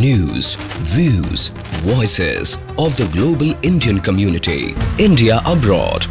news, views, voices of the global Indian community. India abroad.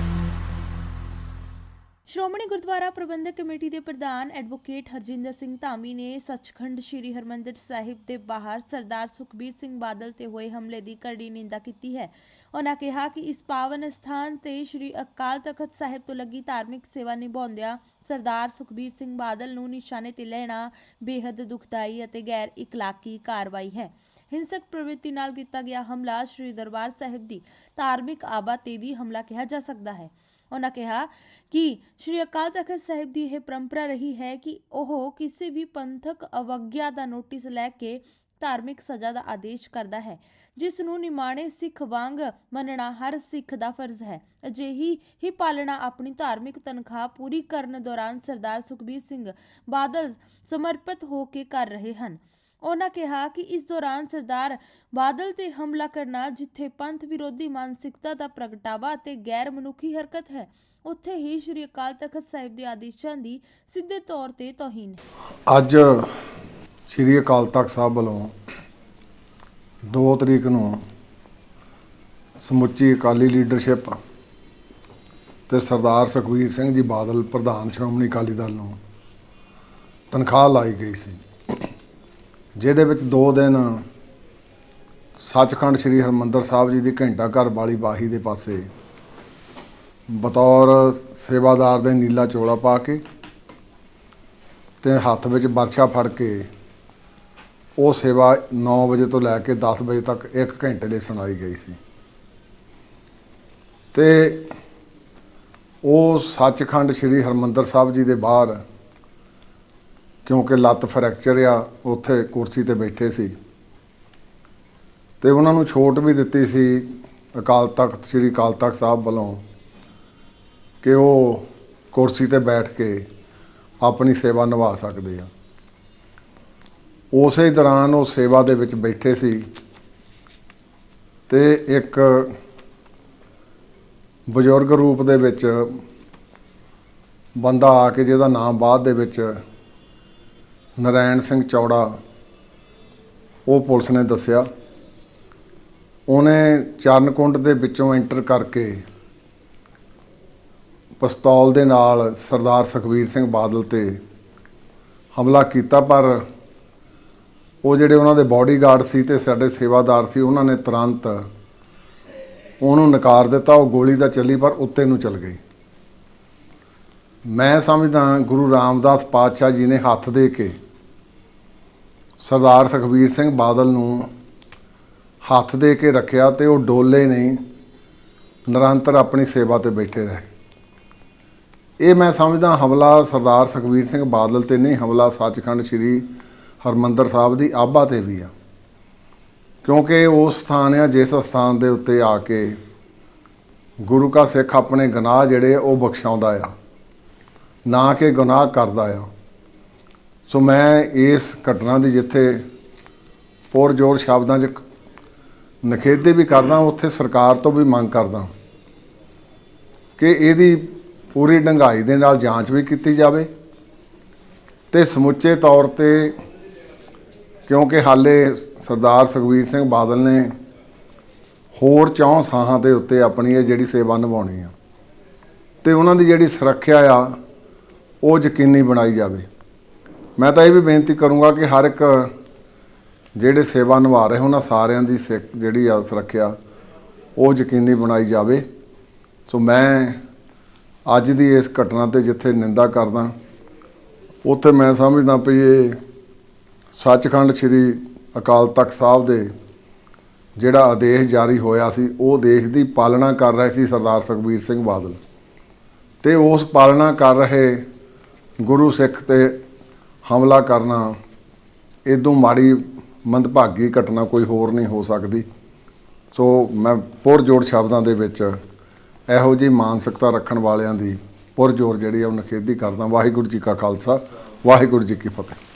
Shiromani Gurdwara Parbandhak committee ਦੇ ਪ੍ਰਧਾਨ advocate Harjinder Singh Dhami ਨੇ ਸੱਚਖੰਡ ਸ੍ਰੀ ਹਰਮੰਦਰ ਸਾਹਿਬ ਦੇ ਬਾਹਰ ਸਰਦਾਰ ਸੁਖਬੀਰ ਸਿੰਘ ਬਾਦਲ ਤੇ ਹੋਏ ਹਮਲੇ ਦੀ ਕਰੜੀ ਨਿੰਦਾ ਕੀਤੀ ਹੈ। ਉਹਨਾਂ ਕਿਹਾ ਕਿ ਇਸ ਪਾਵਨ ਸਥਾਨ ਤੇ ਸ੍ਰੀ ਅਕਾਲ ਤਖਤ ਸਾਹਿਬ ਤੋਂ ਲੱਗੀ ਧਾਰਮਿਕ ਸੇਵਾ ਨਿਭਾਉਂਦਿਆਂ ਸਰਦਾਰ ਸੁਖਬੀਰ ਸਿੰਘ ਬਾਦਲ ਨੂੰ ਨਿਸ਼ਾਨੇ ਤੇ ਲੈਣਾ ਬੇहद ਦੁਖਦਾਈ ਅਤੇ ਗੈਰ ਇਕਲਾਕੀ ਕਾਰਵਾਈ ਹੈ। ਹਿੰਸਕ ਪ੍ਰਵਿਰਤੀ ਨਾਲ ਕੀਤਾ ਗਿਆ ਹਮਲਾ ਸ੍ਰੀ ਦਰਬਾਰ ਸਾਹਿਬ ਦੀ ਧਾਰਮਿਕ ਆਬਾ ਤੇ ਵੀ ਹਮਲਾ ਕਿਹਾ ਜਾ ਸਕਦਾ ਹੈ। ਉਹਨਾਂ ਕਿਹਾ ਕਿ ਸ਼੍ਰੀ ਅਕਾਲ ਤਖਤ ਸਾਹਿਬ ਦੀ ਇਹ ਪਰੰਪਰਾ ਰਹੀ ਹੈ ਕਿ ਉਹ ਕਿਸੇ ਵੀ ਪੰਥਕ ਅਵਗਿਆ ਦਾ ਨੋਟਿਸ ਲੈ ਕੇ ਧਾਰਮਿਕ ਸਜ਼ਾ ਦਾ ਆਦੇਸ਼ ਕਰਦਾ ਹੈ, ਜਿਸ ਨੂੰ ਨਿਮਾਣੇ ਸਿੱਖ ਵਾਂਗ ਮੰਨਣਾ ਹਰ ਸਿੱਖ ਦਾ ਫਰਜ਼ ਹੈ। ਅਜਿਹੀ ਹੀ ਪਾਲਣਾ ਆਪਣੀ ਧਾਰਮਿਕ ਤਨਖਾਹ ਪੂਰੀ ਕਰਨ ਦੌਰਾਨ ਸਰਦਾਰ ਸੁਖਬੀਰ ਸਿੰਘ ਬਾਦਲ ਸਮਰਪਿਤ ਹੋ ਕੇ ਕਰ ਰਹੇ ਹਨ। ਉਹਨਾਂ ਕਿਹਾ ਕਿ ਇਸ ਦੌਰਾਨ ਸਰਦਾਰ ਬਾਦਲ ਤੇ ਹਮਲਾ ਕਰਨਾ, ਜਿੱਥੇ ਪੰਥ ਵਿਰੋਧੀ ਮਾਨਸਿਕਤਾ ਦਾ ਪ੍ਰਗਟਾਵਾ ਅਤੇ ਗੈਰ ਮਨੁੱਖੀ ਹਰਕਤ ਹੈ, ਉੱਥੇ ਹੀ ਸ੍ਰੀ ਅਕਾਲ ਤਖਤ ਸਾਹਿਬ ਦੇ ਆਦੇਸ਼ਾਂ ਦੀ ਸਿੱਧੇ ਤੌਰ ਤੇ ਤੋਹੀਨ ਹੈ। ਅੱਜ ਸ੍ਰੀ ਅਕਾਲ ਤਖਤ ਸਾਹਿਬ ਵੱਲੋਂ 2 ਤਰੀਕ ਨੂੰ ਸਮੁੱਚੀ ਅਕਾਲੀ ਲੀਡਰਸ਼ਿਪ ਤੇ ਸਰਦਾਰ ਸੁਖਬੀਰ ਸਿੰਘ ਜੀ ਬਾਦਲ, ਪ੍ਰਧਾਨ ਸ਼੍ਰੋਮਣੀ ਅਕਾਲੀ ਦਲ ਨੂੰ ਤਨਖਾਹ ਲਾਈ ਗਈ ਸੀ। ਜਿਹਦੇ ਵਿੱਚ ਦੋ ਦਿਨ ਸੱਚਖੰਡ ਸ੍ਰੀ ਹਰਮੰਦਰ ਸਾਹਿਬ ਜੀ ਦੀ ਘੰਟਾ ਘਰ ਵਾਲੀ ਬਾਹੀ ਦੇ ਪਾਸੇ ਬਤੌਰ ਸੇਵਾਦਾਰ ਦੇ ਨੀਲਾ ਚੋਲਾ ਪਾ ਕੇ ਤੇ ਹੱਥ ਵਿੱਚ ਵਰਸ਼ਾ ਫੜ ਕੇ ਉਹ ਸੇਵਾ 9 ਵਜੇ ਤੋਂ ਲੈ ਕੇ 10 ਵਜੇ ਤੱਕ 1 ਘੰਟੇ ਲਈ ਸੁਣਾਈ ਗਈ ਸੀ। ਤੇ ਉਹ ਸੱਚਖੰਡ ਸ੍ਰੀ ਹਰਮੰਦਰ ਸਾਹਿਬ ਜੀ ਦੇ ਬਾਹਰ ਕਿਉਂਕਿ ਲੱਤ ਫ੍ਰੈਕਚਰ ਆ, ਉੱਥੇ ਕੁਰਸੀ ਤੇ ਬੈਠੇ ਸੀ। ਤੇ ਉਹਨਾਂ ਨੂੰ ਛੋਟ ਵੀ ਦਿੱਤੀ ਸੀ ਅਕਾਲ ਤਖਤ, ਸ੍ਰੀ ਅਕਾਲ ਤਖਤ ਸਾਹਿਬ ਵੱਲੋਂ ਕਿ ਉਹ ਕੁਰਸੀ ਤੇ ਬੈਠ ਕੇ ਆਪਣੀ ਸੇਵਾ ਨਿਭਾ ਸਕਦੇ ਆ। ਉਸੇ ਦੌਰਾਨ ਉਹ ਸੇਵਾ ਦੇ ਵਿੱਚ ਬੈਠੇ ਸੀ ਤੇ ਇੱਕ ਬਜ਼ੁਰਗ ਰੂਪ ਦੇ ਵਿੱਚ ਬੰਦਾ ਆ ਕੇ ਜਿਹਦਾ ਨਾਮ ਬਾਅਦ ਦੇ ਵਿੱਚ ਨਰਾਇਣ ਸਿੰਘ ਚੌੜਾ, ਉਹ ਪੁਲਿਸ ਨੇ ਦੱਸਿਆ। ਉਹਨੇ ਚਰਨਕੁੰਡ ਦੇ ਵਿੱਚੋਂ ਐਂਟਰ ਕਰਕੇ ਪਿਸਤੌਲ ਦੇ ਨਾਲ ਸਰਦਾਰ ਸੁਖਬੀਰ ਸਿੰਘ ਬਾਦਲ ਤੇ ਹਮਲਾ ਕੀਤਾ, ਪਰ ਉਹ ਜਿਹੜੇ ਉਹਨਾਂ ਦੇ ਬਾਡੀਗਾਰਡ ਸੀ ਤੇ ਸਾਡੇ ਸੇਵਾਦਾਰ ਸੀ, ਉਹਨਾਂ ਨੇ ਤੁਰੰਤ ਉਹਨੂੰ ਨਕਾਰ ਦਿੱਤਾ, ਉਹ ਗੋਲੀ ਦਾ ਚੱਲੀ, ਪਰ ਉੱਤੇ ਨੂੰ ਚਲ ਗਈ ਮੈਂ ਸਮਝਦਾ ਗੁਰੂ ਰਾਮਦਾਸ ਪਾਤਸ਼ਾਹ ਜੀ ਨੇ ਹੱਥ ਦੇ ਕੇ ਸਰਦਾਰ ਸੁਖਬੀਰ ਸਿੰਘ ਬਾਦਲ ਨੂੰ ਹੱਥ ਦੇ ਕੇ ਰੱਖਿਆ ਤੇ ਉਹ ਡੋਲੇ ਨਹੀਂ, ਨਿਰੰਤਰ ਆਪਣੀ ਸੇਵਾ ਤੇ ਬੈਠੇ ਰਹੇ। ਇਹ ਮੈਂ ਸਮਝਦਾ ਹਮਲਾ ਸਰਦਾਰ ਸੁਖਬੀਰ ਸਿੰਘ ਬਾਦਲ ਤੇ ਨਹੀਂ, ਹਮਲਾ ਸੱਚਖੰਡ ਸ੍ਰੀ ਹਰਮੰਦਰ ਸਾਹਿਬ ਦੀ ਆਬਾ ਤੇ ਵੀ ਆ। ਕਿਉਂਕਿ ਉਹ ਸਥਾਨ ਆ ਜਿਸ ਸਥਾਨ ਦੇ ਉੱਤੇ ਆ ਕੇ ਗੁਰੂ ਕਾ ਸਿੱਖ ਆਪਣੇ ਗੁਨਾਹ ਜਿਹੜੇ ਉਹ ਬਖਸ਼ਾਉਂਦਾ ਆ, ਨਾ ਕਿ ਗੁਨਾਹ ਕਰਦਾ ਆ। ਸੋ ਮੈਂ ਇਸ ਘਟਨਾ ਦੀ ਜਿੱਥੇ ਪੁਰ ਜੋਰ ਸ਼ਬਦਾਂ 'ਚ ਨਖੇਦੇ ਵੀ ਕਰਦਾ, ਉੱਥੇ ਸਰਕਾਰ ਤੋਂ ਵੀ ਮੰਗ ਕਰਦਾ ਕਿ ਇਹਦੀ ਪੂਰੀ ਡੰਗਾਈ ਦੇ ਨਾਲ ਜਾਂਚ ਵੀ ਕੀਤੀ ਜਾਵੇ ਤੇ ਸਮੁੱਚੇ ਤੌਰ ਤੇ ਕਿਉਂਕਿ ਹਾਲੇ ਸਰਦਾਰ ਸੁਖਬੀਰ ਸਿੰਘ ਬਾਦਲ ਨੇ ਹੋਰ ਚੌਂ ਸਾਹਾਂ ਦੇ ਉੱਤੇ ਆਪਣੀ ਇਹ ਜਿਹੜੀ ਸੇਵਾ ਨਿਭਾਉਣੀ ਆ ਤੇ ਉਹਨਾਂ ਦੀ ਜਿਹੜੀ ਸੁਰੱਖਿਆ ਆ, ਉਹ ਯਕੀਨੀ ਬਣਾਈ ਜਾਵੇ। ਮੈਂ ਤਾਂ ਇਹ ਵੀ ਬੇਨਤੀ ਕਰੂੰਗਾ ਕਿ ਹਰ ਇੱਕ ਜਿਹੜੇ ਸੇਵਾ ਨਿਭਾ ਰਹੇ ਉਹਨਾਂ ਸਾਰਿਆਂ ਦੀ ਸਿੱਖ- ਜਿਹੜੀ ਆ, ਸੁਰੱਖਿਆ, ਉਹ ਯਕੀਨੀ ਬਣਾਈ ਜਾਵੇ। ਸੋ ਮੈਂ ਅੱਜ ਦੀ ਇਸ ਘਟਨਾ ਤੇ ਜਿੱਥੇ ਨਿੰਦਾ ਕਰਦਾ, ਉੱਥੇ ਮੈਂ ਸਮਝਦਾ ਵੀ ਇਹ ਸੱਚਖੰਡ ਸ੍ਰੀ ਅਕਾਲ ਤਖਤ ਸਾਹਿਬ ਦੇ ਜਿਹੜਾ ਆਦੇਸ਼ ਜਾਰੀ ਹੋਇਆ ਸੀ, ਉਹ ਦੇਸ਼ ਦੀ ਪਾਲਣਾ ਕਰ ਰਹੇ ਸੀ ਸਰਦਾਰ ਸੁਖਬੀਰ ਸਿੰਘ ਬਾਦਲ। ਤੇ ਉਸ ਪਾਲਣਾ ਕਰ ਰਹੇ ਗੁਰੂ ਸਿੱਖ ਤੇ ਹਮਲਾ ਕਰਨਾ ਇਦੋਂ ਮਾੜੀ ਮੰਦਭਾਗੀ ਘਟਨਾ ਕੋਈ ਹੋਰ ਨਹੀਂ ਹੋ ਸਕਦੀ। ਸੋ ਮੈਂ ਪੁਰਜੋਰ ਸ਼ਬਦਾਂ ਦੇ ਵਿੱਚ ਇਹੋ ਜਿਹੀ ਮਾਨਸਿਕਤਾ ਰੱਖਣ ਵਾਲਿਆਂ ਦੀ ਪੁਰਜੋਰ ਜਿਹੜੀ ਆ ਉਹ ਨਖੇਦੀ ਕਰਦਾ। ਵਾਹਿਗੁਰੂ ਜੀ ਕਾ ਖਾਲਸਾ, ਵਾਹਿਗੁਰੂ ਜੀ ਕੀ ਫਤਿਹ।